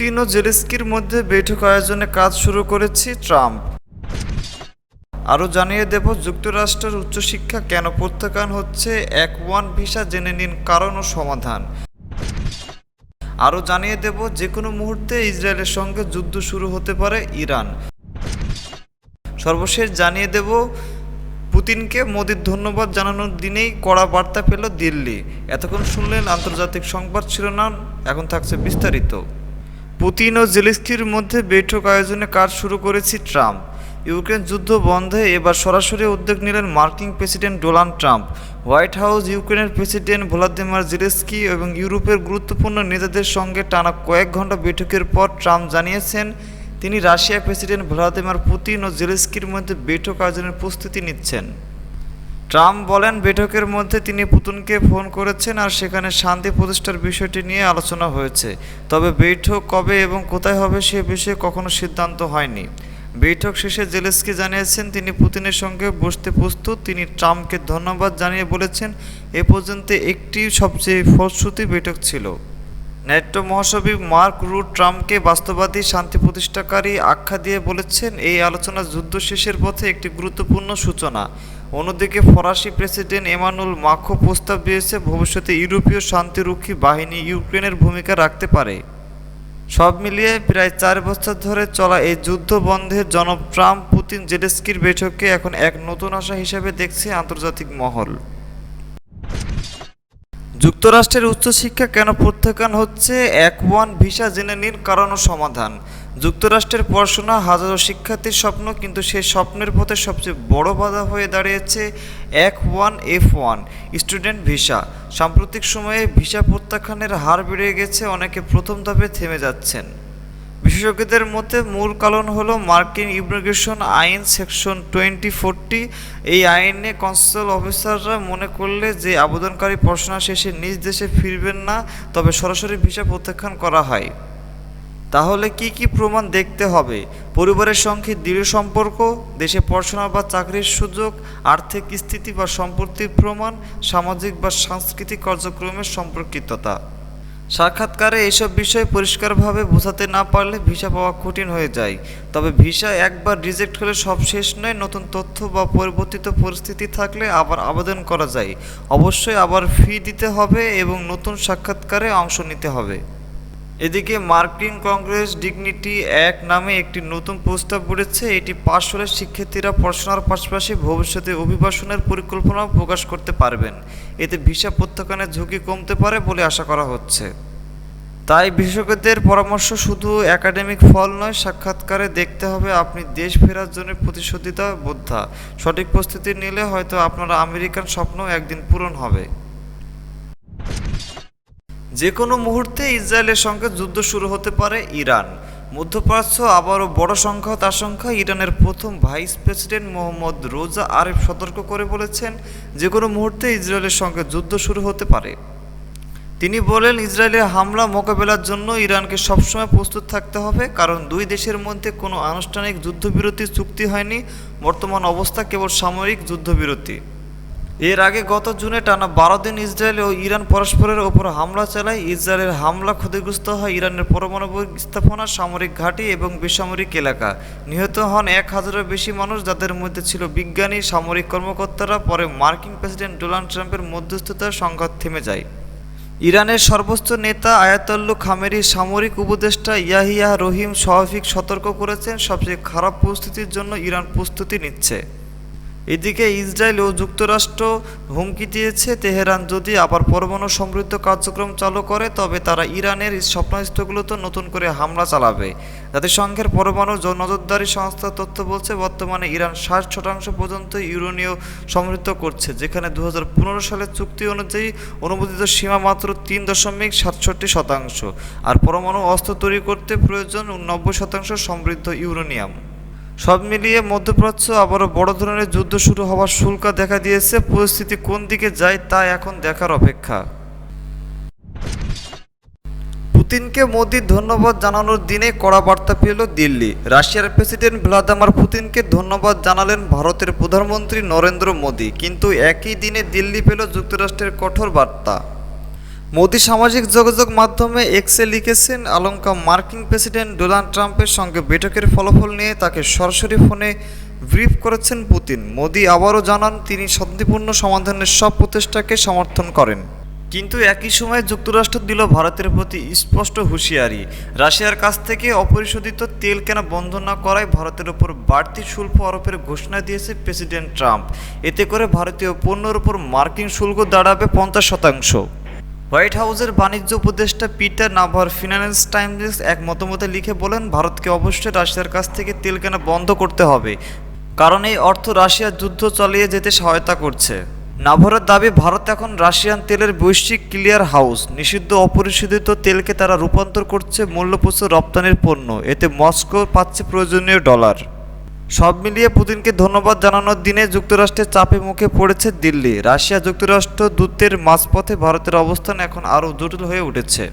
Putin ও জেলেস্কির মধ্যে বৈঠক আয়োজনে কাজ শুরু করেছে ট্রাম্প। আরও জানিয়ে দেব, যুক্তরাষ্ট্রের উচ্চশিক্ষা কেন প্রত্যাখ্যান হচ্ছে এক ওয়ান ভিসা জেনে নিন কারণ ও সমাধান। আরও জানিয়ে দেব যে কোনো মুহূর্তে ইসরায়েলের সঙ্গে যুদ্ধ শুরু হতে পারে ইরান। সর্বশেষ জানিয়ে দেব, পুতিনকে মোদির ধন্যবাদ জানানোর দিনেই কড়া বার্তা পেল দিল্লি। এতক্ষণ শুনলেন আন্তর্জাতিক সংবাদ শিরোনাম, এখন থাকছে বিস্তারিত। পুতিন ও জেলেস্কির মধ্যে বৈঠক আয়োজনে কাজ শুরু করেছে ট্রাম্প। ইউক্রেন যুদ্ধ বন্ধে এবার সরাসরি উদ্যোগ নিলেন মার্কিন president Donald Trump. White House ইউক্রেনের প্রেসিডেন্ট ভ্লাদিমির জেলেস্কি এবং ইউরোপের গুরুত্বপূর্ণ নেতাদের সঙ্গে টানা কয়েক ঘণ্টা বৈঠকের পর ট্রাম্প জানিয়েছেন, তিনি রাশিয়ার প্রেসিডেন্ট ভ্লাদিমির পুতিন ও জেলেস্কির মধ্যে বৈঠক আয়োজনের প্রস্তুতি নিচ্ছেন। ট্রাম্প বলেন, বৈঠকের মধ্যে তিনি পুতিনকে ফোন করেছেন আর সেখানে শান্তি প্রতিষ্ঠার বিষয়টি নিয়ে আলোচনা হয়েছে। তবে বৈঠক কবে এবং কোথায় হবে সে বিষয়ে কখনো সিদ্ধান্ত হয়নি। বৈঠক শেষে জেলেস্কি জানিয়েছেন, তিনি পুতিনের সঙ্গে বসতে প্রস্তুত। তিনি ট্রাম্পকে ধন্যবাদ জানিয়ে বলেছেন, এ পর্যন্ত একটি সবচেয়ে ফলশ্রুতি বৈঠক ছিল। ন্যাটো মহাসচিব মার্ক রুট ট্রাম্পকে বাস্তবাদী শান্তি প্রতিষ্ঠাকারী আখ্যা দিয়ে বলেছেন, এই আলোচনা যুদ্ধ শেষের পথে একটি গুরুত্বপূর্ণ সূচনা। অন্যদিকে ফরাসি প্রেসিডেন্ট এমানুল মাখো প্রস্তাব দিয়েছে ভবিষ্যতে ইউরোপীয় শান্তিরক্ষী বাহিনী ইউক্রেনের ভূমিকা রাখতে পারে। সব মিলিয়ে প্রায় চার বছর ধরে চলা এই যুদ্ধ বন্ধে জনপ্রাম ট্রাম্প পুতিন জেডেস্কির বৈঠককে এখন এক নতুন আশা হিসেবে দেখছে আন্তর্জাতিক মহল। যুক্তরাষ্ট্রের উচ্চশিক্ষা কেন প্রত্যাখ্যান হচ্ছে? এক, ওয়ান, ভিসা জেনে নিন, কারণ সমাধান। যুক্তরাষ্ট্রের পড়াশোনা হাজারো শিক্ষার্থীর স্বপ্ন, কিন্তু সেই স্বপ্নের পথে সবচেয়ে বড় বাধা হয়ে দাঁড়িয়েছে এক, one, F, one, student visa. সাম্প্রতিক সময়ে ভিসা প্রত্যাখ্যানের হার বেড়ে গেছে, অনেকে প্রথম ধাপে থেমে যাচ্ছেন। বিশেষজ্ঞদের মতে, মূল কারণ হলো মার্কিন ইমিগ্রেশন আইন সেকশন টোয়েন্টি ফোরটি। এই আইনে কনসাল অফিসাররা মনে করলে যে আবেদনকারী পড়াশোনা শেষে নিজ দেশে ফিরবেন না, তবে সরাসরি ভিসা প্রত্যাখ্যান করা হয়। তাহলে কি কি প্রমাণ দেখতে হবে? পরিবারের সঙ্গে দৃঢ় সম্পর্ক, দেশে পড়াশোনা বা চাকরির সুযোগ, আর্থিক স্থিতি বা সম্পত্তির প্রমাণ, সামাজিক বা সাংস্কৃতিক কার্যক্রমের সম্পর্কিততা। সাক্ষাৎকারে এসব বিষয় পরিষ্কারভাবে বোঝাতে না পারলে ভিসা পাওয়া কঠিন হয়ে যায়। তবে ভিসা একবার রিজেক্ট হলে সব শেষ নয়, নতুন তথ্য বা পরিবর্তিত পরিস্থিতি থাকলে আবার আবেদন করা যায়। অবশ্যই আবার ফি দিতে হবে এবং নতুন সাক্ষাৎকারে অংশ নিতে হবে। এদিকে মার্কিন কংগ্রেস ডিগনিটি এক নামে একটি নতুন প্রস্তাব পড়েছে এটি পাশ হলে শিক্ষার্থীরা পড়াশোনার পাশাপাশি ভবিষ্যতে অভিবাসনের পরিকল্পনাও প্রকাশ করতে পারবেন। এতে ভিসা প্রত্যাখ্যানের ঝুঁকি কমতে পারে বলে আশা করা হচ্ছে। তাই বিশেষজ্ঞদের পরামর্শ, শুধু একাডেমিক ফল নয়, সাক্ষাৎকারে দেখতে হবে আপনি দেশ ফেরার জন্য প্রতিশ্রুতিতা বোদ্ধা সঠিক প্রস্তুতি নিলে হয়তো আপনার আমেরিকান স্বপ্ন একদিন পূরণ হবে। যে কোনো মুহূর্তে ইসরায়েলের সঙ্গে যুদ্ধ শুরু হতে পারে ইরান। মধ্যপ্রাচ্য আবারও বড় সংখ্যা তার আশঙ্কা ইরানের প্রথম ভাইস প্রেসিডেন্ট মোহাম্মদ রোজা আরেফ সতর্ক করে বলেছেন যে কোনো মুহূর্তে ইসরায়েলের সঙ্গে যুদ্ধ শুরু হতে পারে। তিনি বলেন, ইসরায়েলের হামলা মোকাবেলার জন্য ইরানকে সবসময় প্রস্তুত থাকতে হবে, কারণ দুই দেশের মধ্যে কোনো আনুষ্ঠানিক যুদ্ধবিরতি চুক্তি হয়নি। বর্তমান অবস্থা কেবল সামরিক যুদ্ধবিরতি। এর আগে গত জুনে টানা বারো দিন ইসরায়েল ও ইরান পরস্পরের ওপর হামলা চালায়। ইসরায়েলের হামলা ক্ষতিগ্রস্ত হয় ইরানের পারমাণবিক স্থাপনা, সামরিক ঘাঁটি এবং বেসামরিক এলাকা। নিহত হন এক হাজারের বেশি মানুষ যাদের মধ্যে ছিল বিজ্ঞানী, সামরিক কর্মকর্তারা। পরে মার্কিন প্রেসিডেন্ট ডোনাল্ড ট্রাম্পের মধ্যস্থতায় সংঘাত থেমে যায়। ইরানের সর্বোচ্চ নেতা আয়াতল্লু খামেরি, সামরিক উপদেষ্টা ইয়াহিয়া রহিম শহফিক সতর্ক করেছেন, সবচেয়ে খারাপ পরিস্থিতির জন্য ইরান প্রস্তুতি নিচ্ছে। এদিকে ইসরায়েল ও যুক্তরাষ্ট্র হুমকি দিয়েছে তেহরান যদি আবার পরমাণু সমৃদ্ধ কার্যক্রম চালু করে, তবে তারা ইরানের স্বপ্নস্থগুলোতে নতুন করে হামলা চালাবে। জাতিসংঘের পরমাণু নজরদারি সংস্থা তথ্য বলছে, বর্তমানে ইরান ষাট শতাংশ পর্যন্ত ইউরেনীয় সমৃদ্ধ করছে, যেখানে দু হাজার পনেরো সালের চুক্তি অনুযায়ী অনুমোদিত সীমা মাত্র তিন দশমিক সাতষট্টি শতাংশ, আর পরমাণু অস্ত্র তৈরি করতে প্রয়োজন নব্বই শতাংশ সমৃদ্ধ ইউরেনিয়াম। সব মিলিয়ে মধ্যপ্রাচ্য আবারও বড় ধরনের যুদ্ধ শুরু হওয়ার শুল্কা দেখা দিয়েছে। পরিস্থিতি কোন দিকে যায় তা এখন দেখার অপেক্ষা। পুতিনকে মোদির ধন্যবাদ জানানোর দিনে কড়া বার্তা পেল দিল্লি। রাশিয়ার প্রেসিডেন্ট ভ্লাদিমির পুতিনকে ধন্যবাদ জানালেন ভারতের প্রধানমন্ত্রী নরেন্দ্র মোদী। কিন্তু একই দিনে দিল্লি পেল যুক্তরাষ্ট্রের কঠোর বার্তা। মোদি সামাজিক যোগাযোগ মাধ্যমে এক্সে লিখেছেন আলঙ্কা মার্কিন প্রেসিডেন্ট ডোনাল্ড ট্রাম্পের সঙ্গে বৈঠকের ফলাফল নিয়ে তাকে সরাসরি ফোনে ব্রিফ করেছেন পুতিন। মোদি আবারও জানান, তিনি শান্তিপূর্ণ সমাধানের সব প্রচেষ্টাকে সমর্থন করেন। কিন্তু একই সময় যুক্তরাষ্ট্র দিল ভারতের প্রতি স্পষ্ট হুঁশিয়ারি। রাশিয়ার কাছ থেকে অপরিশোধিত তেল কেনা বন্ধ না করায় ভারতের উপর বাড়তি শুল্ক আরোপের ঘোষণা দিয়েছে প্রেসিডেন্ট ট্রাম্প। এতে করে ভারতীয় পণ্যের উপর মার্কিন শুল্ক দাঁড়াবে পঞ্চাশ শতাংশ। হোয়াইট হাউসের বাণিজ্য উপদেষ্টা পিটার নাভার ফিনান্স টাইমস এক মতামতে লিখে বলেন, ভারতকে অবশ্যই রাশিয়ার কাছ থেকে তেল কেনা বন্ধ করতে হবে। কারণ এই অর্থ রাশিয়া যুদ্ধ চালিয়ে যেতে সহায়তা করছে। নাভরের দাবি, ভারত এখন রাশিয়ান তেলের বৈশ্বিক ক্লিয়ার হাউস। নিষিদ্ধ অপরিশোধিত তেলকে তারা রূপান্তর করছে মূল্যপ্রচুর রপ্তানির পণ্য। এতে মস্কো পাচ্ছে প্রয়োজনীয় ডলার। সব মিলিয়ে পুতিনকে ধন্যবাদ জানানোর দিনে যুক্তরাষ্ট্রের চাপে মুখে পড়েছে দিল্লি। রাশিয়া যুক্তরাষ্ট্র দূতের মাঝপথে ভারতের অবস্থান এখন আরও জটিল হয়ে উঠেছে।